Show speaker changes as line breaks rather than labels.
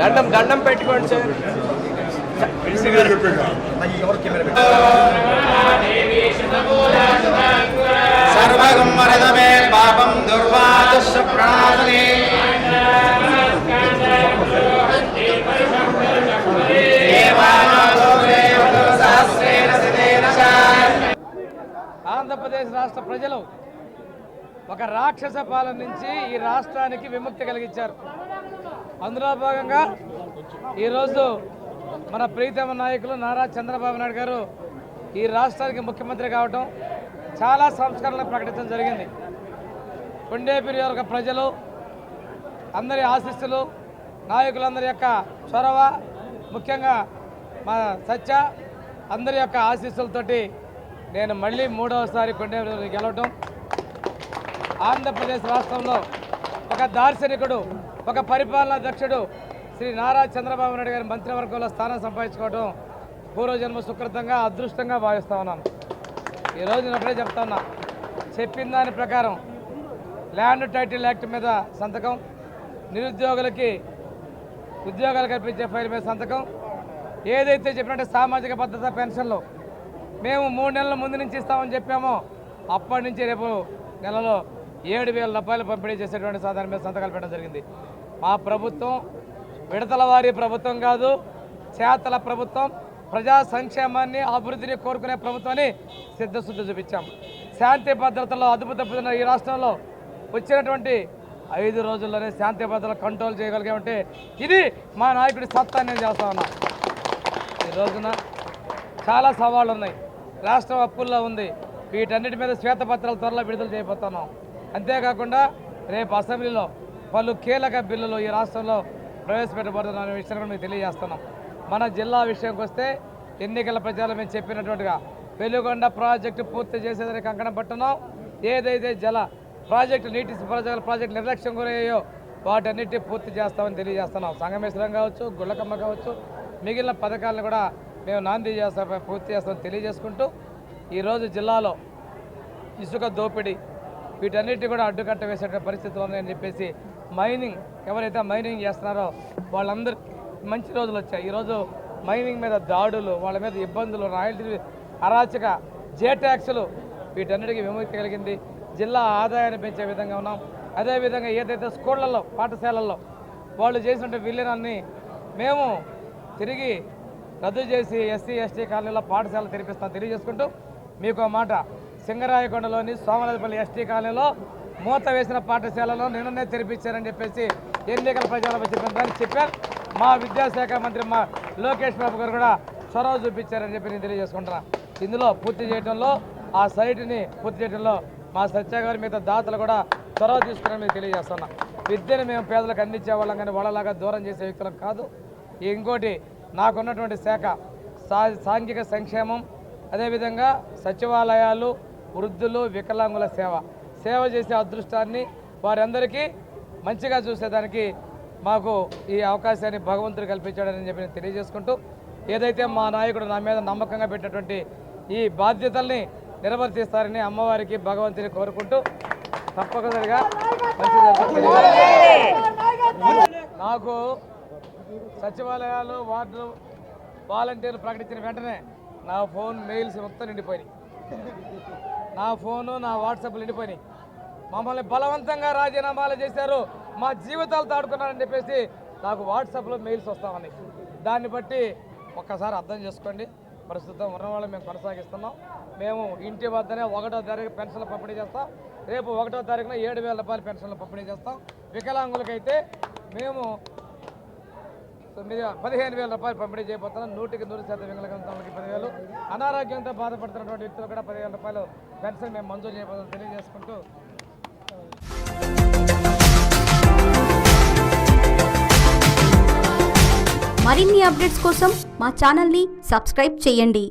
దండం దండం పెట్టుకోండి సార్.
సర్వగం వరదమే పాపం దుర్వాదస్య ప్రణాశనే
ఆంధ్రప్రదేశ్ రాష్ట్ర ప్రజలు ఒక రాక్షస పాలన నుంచి ఈ రాష్ట్రానికి విముక్తి కలిగించారు. అందులో భాగంగా ఈరోజు మన ప్రీతమ నాయకులు నారా చంద్రబాబు నాయుడు గారు ఈ రాష్ట్రానికి ముఖ్యమంత్రి కావటం చాలా సంస్కరణలు ప్రకటించడం జరిగింది. కొండేపల్లి యొక్క ప్రజలు అందరి ఆశీస్సులు నాయకులందరి యొక్క చొరవ ముఖ్యంగా మా సత్య అందరి యొక్క ఆశీస్సులతోటి నేను మళ్ళీ మూడవసారి కొండేపూరి గెలవటం. ఆంధ్రప్రదేశ్ రాష్ట్రంలో ఒక దార్శనికుడు ఒక పరిపాలనా దక్షుడు శ్రీ నారా చంద్రబాబు నాయుడు గారి మంత్రివర్గంలో స్థానం సంపాదించుకోవడం పూర్వజన్మ సుకృతంగా అదృష్టంగా భావిస్తూ ఉన్నాను ఈరోజు నేను ఒకటే చెప్తా ఉన్నా. చెప్పిన దాని ప్రకారం ల్యాండ్ టైటిల్ యాక్ట్ మీద సంతకం నిరుద్యోగులకి ఉద్యోగాలు కల్పించే ఫైల్ మీద సంతకం. ఏదైతే చెప్పినట్టే సామాజిక భద్రత పెన్షన్లు మేము మూడు నెలల ముందు నుంచి ఇస్తామని చెప్పామో అప్పటి నుంచి రేపు నెలలో ఏడు వేల రూపాయలు పంపిణీ చేసేటువంటి సాధారణ మీద సంతకాలు పెట్టడం జరిగింది. మా ప్రభుత్వం విడతల వారి ప్రభుత్వం కాదు చేతల ప్రభుత్వం ప్రజా సంక్షేమాన్ని అభివృద్ధిని కోరుకునే ప్రభుత్వాన్ని సిద్ధశుద్ధి చూపించాం. శాంతి భద్రతలో అదుపు తప్పుతున్న ఈ రాష్ట్రంలో వచ్చినటువంటి ఐదు రోజుల్లోనే శాంతి భద్రతలు కంట్రోల్ చేయగలిగామంటే ఇది మా నాయకుడి సత్తా నేను చేస్తా ఉన్నా. ఈ రోజున చాలా సవాళ్ళు ఉన్నాయి రాష్ట్రం అప్పుల్లో ఉంది. వీటన్నిటి మీద శ్వేతపత్రాలు త్వరలో విడుదల చేయబోతున్నాం. అంతేకాకుండా రేపు అసెంబ్లీలో పలు కీలక బిల్లులు ఈ రాష్ట్రంలో ప్రవేశపెట్టబోతున్న విషయాన్ని మీకు తెలియజేస్తున్నాం. మన జిల్లా విషయంకి వస్తే ఎన్నికల ప్రచారం మేము చెప్పినట్టుగా వెలుగొండ ప్రాజెక్టు పూర్తి చేసేదని కంకణం పట్టున్నాం ఏదైతే జల ప్రాజెక్టు నీటి ప్రాజెక్టు ప్రాజెక్టు నిర్లక్ష్యం గురయ్యాయో వాటన్నిటి పూర్తి చేస్తామని తెలియజేస్తున్నాం. సంగమేశ్వరం కావచ్చు గుళ్ళకమ్మ కావచ్చు మిగిలిన పథకాలను కూడా మేము నాంది చేస్తాం పూర్తి చేస్తామని తెలియజేసుకుంటూ ఈరోజు జిల్లాలో ఇసుక దోపిడీ వీటన్నిటి కూడా అడ్డుకట్ట వేసే పరిస్థితులు ఉన్నాయని చెప్పేసి మైనింగ్ ఎవరైతే మైనింగ్ చేస్తున్నారో వాళ్ళందరూ మంచి రోజులు వచ్చాయి. ఈరోజు మైనింగ్ మీద దాడులు వాళ్ళ మీద ఇబ్బందులు రాయల్టీ అరాచక జే ట్యాక్సులు వీటన్నిటికీ విముక్తి కలిగింది. జిల్లా ఆదాయాన్ని పెంచే విధంగా ఉన్నాం. అదేవిధంగా ఏదైతే స్కూళ్ళల్లో పాఠశాలల్లో వాళ్ళు చేసినటువంటి విలీనాన్ని మేము తిరిగి రద్దు చేసి ఎస్సీ ఎస్టీ కాలనీలో పాఠశాల తెరిపిస్తాం. తెలియజేసుకుంటూ మీకు మాట సింగరాయకొండలోని సోమనాథపల్లి ఎస్టీ కాలనీలో మూత వేసిన పాఠశాలలో నిన్ననే తెరిపించారని చెప్పేసి ఎన్నికల ప్రచారం చెప్పారని చెప్పారు. మా విద్యాశాఖ మంత్రి మా లోకేష్ బాబు గారు కూడా చొరవ చూపించారని చెప్పి నేను తెలియజేసుకుంటున్నా. ఇందులో పూర్తి చేయడంలో ఆ సైట్ని పూర్తి చేయడంలో మా సత్య గారి మీద దాతలు కూడా చొరవ తీసుకుని మీకు తెలియజేస్తున్నా. విద్యను మేము పేదలకు అందించే వాళ్ళం కానీ వాళ్ళలాగా దూరం చేసే వ్యక్తులం కాదు. ఇంకోటి నాకున్నటువంటి శాఖ సా సాంఘిక సంక్షేమం అదేవిధంగా సచివాలయాలు వృద్ధులు వికలాంగుల సేవ. సేవ చేసే అదృష్టాన్ని వారందరికీ మంచిగా చూసేదానికి మాకు ఈ అవకాశాన్ని భగవంతుడు కల్పించాడని చెప్పి నేను తెలియజేసుకుంటూ ఏదైతే మా నాయకుడు నా మీద నమ్మకంగా పెట్టినటువంటి ఈ బాధ్యతల్ని నిర్వర్తిస్తారని అమ్మవారికి భగవంతుని కోరుకుంటూ తప్పనిసరిగా మంచి నాకు సచివాలయాలు వార్డులు వాలంటీర్లు ప్రకటించిన వెంటనే నా ఫోన్ మెయిల్స్ మొత్తం నిండిపోయినాయి. నా ఫోను నా వాట్సాప్లు నిండిపోయినాయి. మమ్మల్ని బలవంతంగా రాజీనామాలు చేశారు. మా జీవితాలు తాడుకున్నారని చెప్పేసి నాకు వాట్సాప్లో మెయిల్స్ వస్తామని దాన్ని బట్టి ఒక్కసారి అర్థం చేసుకోండి. ప్రస్తుతం ఉన్న వాళ్ళు మేము కొనసాగిస్తున్నాం. మేము ఇంటి వద్దనే ఒకటో తారీఖు పెన్షన్లు పంపిణీ చేస్తాం. రేపు ఒకటో తారీఖున ఏడు వేల రూపాయల పెన్షన్లు పంపిణీ చేస్తాం. వికలాంగులకైతే మేము తొమ్మిది పదిహేను వేల రూపాయలు పంపిణీ చేయబోతున్నాం. నూటికి నూరు శాతం వికలాంగులకి పదివేలు. అనారోగ్యంతో బాధపడుతున్నటువంటి వ్యక్తులు కూడా పదివేల రూపాయలు పెన్షన్ మేము మంజూరు చేయబోతున్నాం తెలియజేసుకుంటూ.
మరిన్ని అప్డేట్స్ కోసం మా ఛానల్ని సబ్స్క్రైబ్ చేయండి.